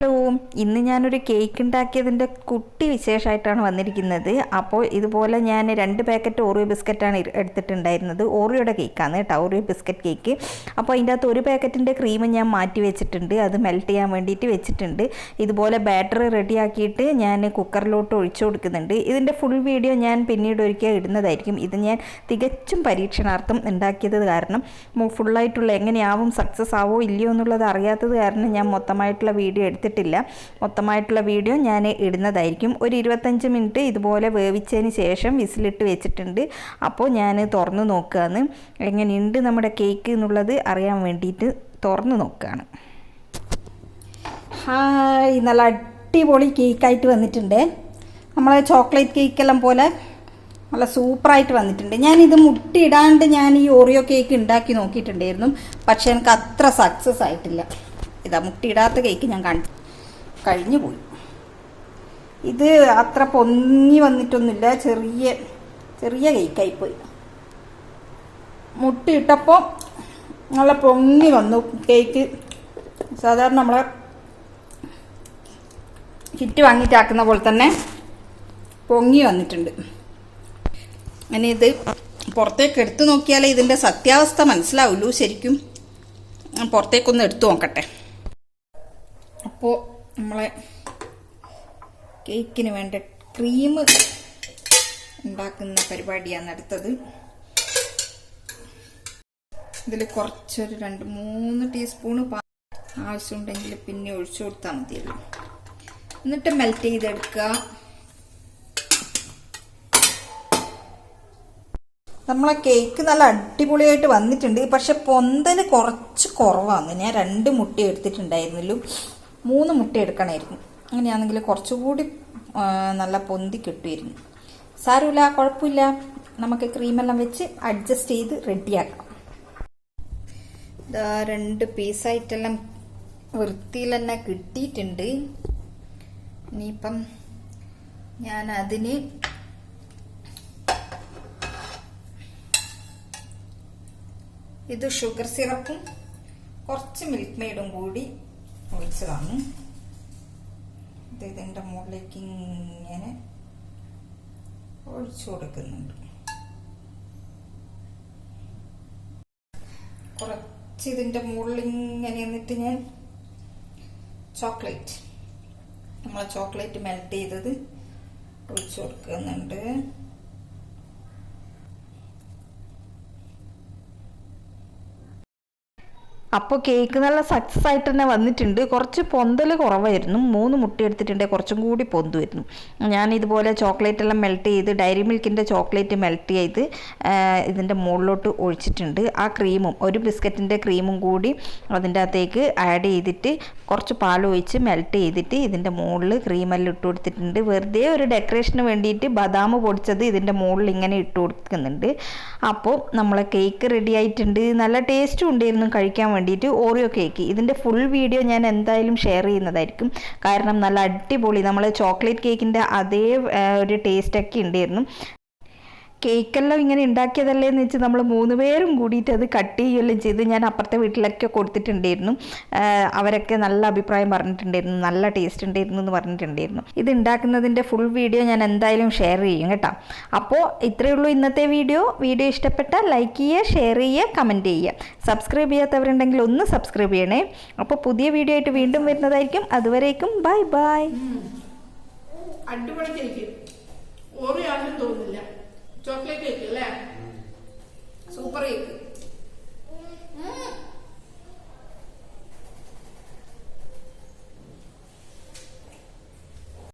Hello ഇന്ന് ഞാനൊരു cake ഉണ്ടാക്കിയതിന്റെ കുട്ടി വിശേഷമായിട്ടാണ് വന്നിരിക്കുന്നത്. അപ്പോൾ ഇതുപോലെ ഞാൻ രണ്ട് പാക്കറ്റ് ഓറിയോ ബിസ്ക്കറ്റാണ് എടുത്തിട്ടുണ്ടായിരുന്നത്. ഓറിയോയുടെ കേക്കാണ് കേട്ടോ ഓറിയോ ബിസ്ക്കറ്റ് കേക്ക്. അപ്പോൾ അതിന്റെ അകത്ത് ഒരു പാക്കറ്റിന്റെ ക്രീം ഞാൻ മാറ്റി വെച്ചിട്ടുണ്ട്. അത് മെൽറ്റ് ചെയ്യാൻ വേണ്ടിയിട്ട് വെച്ചിട്ടുണ്ട്. ഇതുപോലെ ബാറ്റർ റെഡിയാക്കിയിട്ട് ഞാൻ കുക്കറിലോട്ട് ഒഴിച്ചു കൊടുക്കുന്നുണ്ട്. ഇതിന്റെ ഫുൾ വീഡിയോ ഞാൻ പിന്നീട് ഒരിക്കൽ ഇടുന്നതായിരിക്കും. ഇത് ഞാൻ തികച്ചും പരീക്ഷണാർത്ഥം ഉണ്ടാക്കിയത് കാരണം ഫുള്ളായിട്ടുള്ള എങ്ങനെയാവും സക്സസ് ആവോ ഇല്ലയോ എന്നുള്ളത് അറിയാത്തത് കാരണം ഞാൻ മൊത്തമായിട്ടുള്ള വീഡിയോ എടുത്തിട്ടില്ല. മൊത്തമായിട്ടുള്ള വീഡിയോ ഞാൻ ഇടുന്നതായിരിക്കും. ഒരു ഇരുപത്തഞ്ച് മിനിറ്റ് ഇതുപോലെ വേവിച്ചതിന് ശേഷം വിസിലിട്ട് വെച്ചിട്ടുണ്ട്. അപ്പോൾ ഞാൻ തുറന്ന് നോക്കുകയാണ് എങ്ങനെയുണ്ട് നമ്മുടെ കേക്ക് എന്നുള്ളത് അറിയാൻ വേണ്ടിയിട്ട് തുറന്ന് നോക്കുകയാണ് ഹായ് നല്ല അടിപൊളി കേക്കായിട്ട് വന്നിട്ടുണ്ട്. നമ്മളെ ചോക്ലേറ്റ് കേക്കെല്ലാം പോലെ നല്ല സൂപ്പറായിട്ട് വന്നിട്ടുണ്ട്. ഞാനിത് മുട്ടിയിടാണ്ട് ഞാൻ ഈ ഓറിയോ കേക്ക് ഉണ്ടാക്കി നോക്കിയിട്ടുണ്ടായിരുന്നു. പക്ഷേ എനിക്ക് അത്ര സക്സസ് ആയിട്ടില്ല. ഇതാ മുട്ടിയിടാത്ത കേക്ക് ഞാൻ കണ്ടു കഴിഞ്ഞു പോയി. ഇത് അത്ര പൊങ്ങി വന്നിട്ടൊന്നുമില്ല. ചെറിയ ചെറിയ കേക്കായിപ്പോയി മുട്ടിയിട്ടപ്പോൾ നല്ല പൊങ്ങി വന്നു കേക്ക് സാധാരണ നമ്മളെ കിറ്റ് വാങ്ങിയിട്ടാക്കുന്ന പോലെ തന്നെ പൊങ്ങി വന്നിട്ടുണ്ട്. അങ്ങനെ ഇത് പുറത്തേക്ക് എടുത്തു നോക്കിയാലേ ഇതിന്റെ സത്യാവസ്ഥ മനസ്സിലാവുള്ളൂ ശരിക്കും. പുറത്തേക്കൊന്ന് എടുത്തു നോക്കട്ടെ. അപ്പോൾ നമ്മളെ കേക്കിന് വേണ്ട ക്രീം ഉണ്ടാക്കുന്ന പരിപാടിയാണ് അടുത്തത്. ഇതിൽ കുറച്ചൊരു രണ്ട് മൂന്ന് ടീസ്പൂണ് ആവശ്യമുണ്ടെങ്കിൽ പിന്നെ ഒഴിച്ചു കൊടുത്താൽ മതിയല്ലോ. എന്നിട്ട് മെൽറ്റ് ചെയ്തെടുക്കുക. നമ്മളെ കേക്ക് നല്ല അടിപൊളിയായിട്ട് വന്നിട്ടുണ്ട്. പക്ഷെ പൊന്തൽ കുറച്ച് കുറവാണ്. ഞാൻ രണ്ട് മുട്ടി എടുത്തിട്ടുണ്ടായിരുന്നല്ലോ മൂന്ന് മുട്ട എടുക്കണമായിരുന്നു അങ്ങനെയാണെങ്കിൽ കുറച്ചുകൂടി നല്ല പൊന്തി കിട്ടുമായിരുന്നു. സാരമില്ല കുഴപ്പമില്ല. നമുക്ക് ക്രീമെല്ലാം വെച്ച് അഡ്ജസ്റ്റ് ചെയ്ത് റെഡിയാക്കാം. ഇതാ രണ്ട് പീസായിട്ടെല്ലാം വൃത്തിയിൽ തന്നെ കിട്ടിയിട്ടുണ്ട്. ഇനിയിപ്പം ഞാൻ അതിന് ഇത് ഷുഗർ സിറപ്പും കുറച്ച് മിൽക്ക് മെയ്ഡും കൂടി ഒഴിച്ചതാണ് ഇത് ഇതിന്റെ മുകളിലേക്ക് ഇങ്ങനെ ഒഴിച്ചു കൊടുക്കുന്നുണ്ട്. കുറച്ച് ഇതിന്റെ മുകളിൽ ഇങ്ങനെ എന്നിട്ട് ഞാൻ ചോക്ലേറ്റ് നമ്മളെ ചോക്ലേറ്റ് മെൽറ്റ് ചെയ്തത് ഒഴിച്ചു കൊടുക്കുന്നുണ്ട്. അപ്പോൾ കേക്ക് നല്ല സക്സസ് ആയിട്ട് തന്നെ വന്നിട്ടുണ്ട്. കുറച്ച് പൊന്തൽ കുറവായിരുന്നു. മൂന്ന് മുട്ട എടുത്തിട്ടുണ്ടെങ്കിൽ കുറച്ചും കൂടി പൊന്തുമായിരുന്നു. ഞാൻ ഇതുപോലെ ചോക്ലേറ്റ് എല്ലാം മെൽറ്റ് ചെയ്ത് ഡയറി മിൽക്കിന്റെ ചോക്ലേറ്റ് മെൽറ്റ് ചെയ്ത് ഇതിന്റെ മുകളിലോട്ട് ഒഴിച്ചിട്ടുണ്ട്. ആ ക്രീമും ഒരു ബിസ്ക്കറ്റിന്റെ ക്രീമും കൂടി അതിന്റെ അകത്തേക്ക് ആഡ് ചെയ്തിട്ട് കുറച്ച് പാൽ ഒഴിച്ച് മെൽറ്റ് ചെയ്തിട്ട് ഇതിന്റെ മുകളിൽ ക്രീമെല്ലാം ഇട്ട് കൊടുത്തിട്ടുണ്ട്. വെറുതെ ഒരു ഡെക്കറേഷന് വേണ്ടിയിട്ട് ബദാം പൊടിച്ചത് ഇതിന്റെ മുകളിൽ ഇങ്ങനെ ഇട്ട് കൊടുക്കുന്നുണ്ട്. അപ്പോൾ നമ്മളെ കേക്ക് റെഡി ആയിട്ടുണ്ട്. നല്ല ടേസ്റ്റും ഉണ്ടായിരുന്നു കഴിക്കാൻ വേണ്ടിയിട്ട് ഓറിയോ കേക്ക് ഇതിന്റെ ഫുൾ വീഡിയോ ഞാൻ എന്തായാലും ഷെയർ ചെയ്യുന്നതായിരിക്കും. കാരണം നല്ല അടിപൊളി. നമ്മൾ ചോക്ലേറ്റ് കേക്കിന്റെ അതേ ഒരു ടേസ്റ്റൊക്കെ ഉണ്ടായിരുന്നു. കേക്കെല്ലാം ഇങ്ങനെ ഉണ്ടാക്കിയതല്ലേ എന്ന് വെച്ച് നമ്മൾ മൂന്ന് പേരും കൂടിയിട്ട് അത് കട്ട് ചെയ്യുകയെല്ലാം ചെയ്ത് ഞാൻ അപ്പുറത്തെ വീട്ടിലൊക്കെ കൊടുത്തിട്ടുണ്ടായിരുന്നു. അവരൊക്കെ നല്ല അഭിപ്രായം പറഞ്ഞിട്ടുണ്ടായിരുന്നു. നല്ല ടേസ്റ്റ് ഉണ്ടായിരുന്നു എന്ന് പറഞ്ഞിട്ടുണ്ടായിരുന്നു. ഇത് ഉണ്ടാക്കുന്നതിന്റെ ഫുൾ വീഡിയോ ഞാൻ എന്തായാലും ഷെയർ ചെയ്യും കേട്ടോ. അപ്പോൾ ഇത്രയേ ഉള്ളൂ ഇന്നത്തെ വീഡിയോ. വീഡിയോ ഇഷ്ടപ്പെട്ടാൽ ലൈക്ക് ചെയ്യുക ഷെയർ ചെയ്യുക കമന്റ് ചെയ്യുക. സബ്സ്ക്രൈബ് ചെയ്യാത്തവരുണ്ടെങ്കിൽ ഒന്ന് സബ്സ്ക്രൈബ് ചെയ്യണേ. അപ്പോൾ പുതിയ വീഡിയോ ആയിട്ട് വീണ്ടും വരുന്നതായിരിക്കും. അതുവരേക്കും ബൈ ബൈ. അടിപൊളി കേക്ക്. ഓറിയോ ആണെന്ന് തോന്നുന്നില്ല. ചോക്ലേറ്റ് കേക്ക് അല്ലേ? Super cake